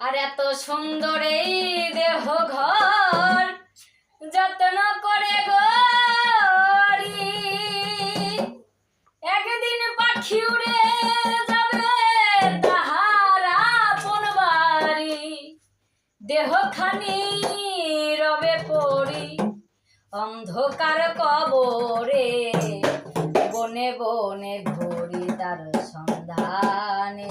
আর এত সুন্দর এই দেহ ঘর যত্ন করে গড়ি। একদিন পাখি উড়ে যাবে তাহারা আপন বাড়ি। দেহখানি রবে পড়ি, অন্ধকার কবরে বনে বনে ঘুরি তার সন্ধানে।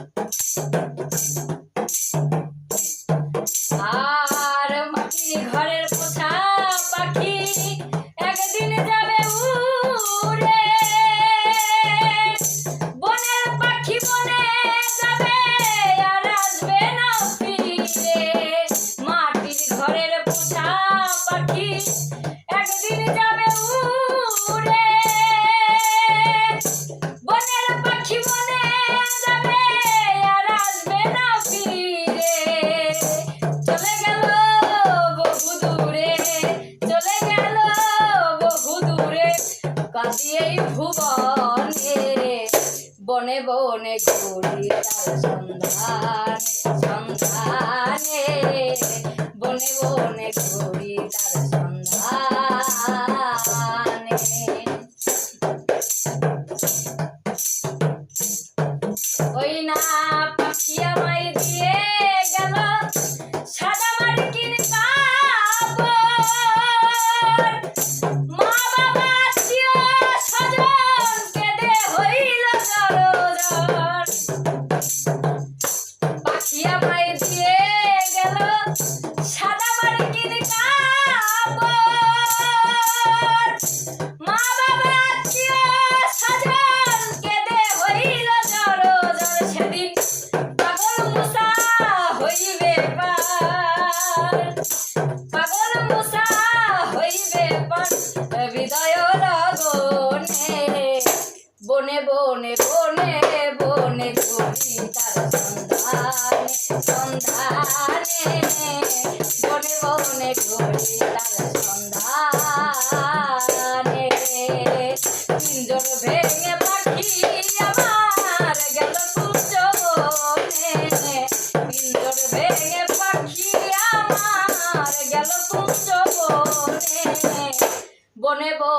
কাঁদিয়েই ভুবনে বনে বনে ঘুরি তার সন্ধানে বনে বনে বনে বনে ঘুরি তার সন্ধানে। সন্ধানে, বনে বনে ঘুরি তার সন্ধানে। পিঞ্জর ভেঙে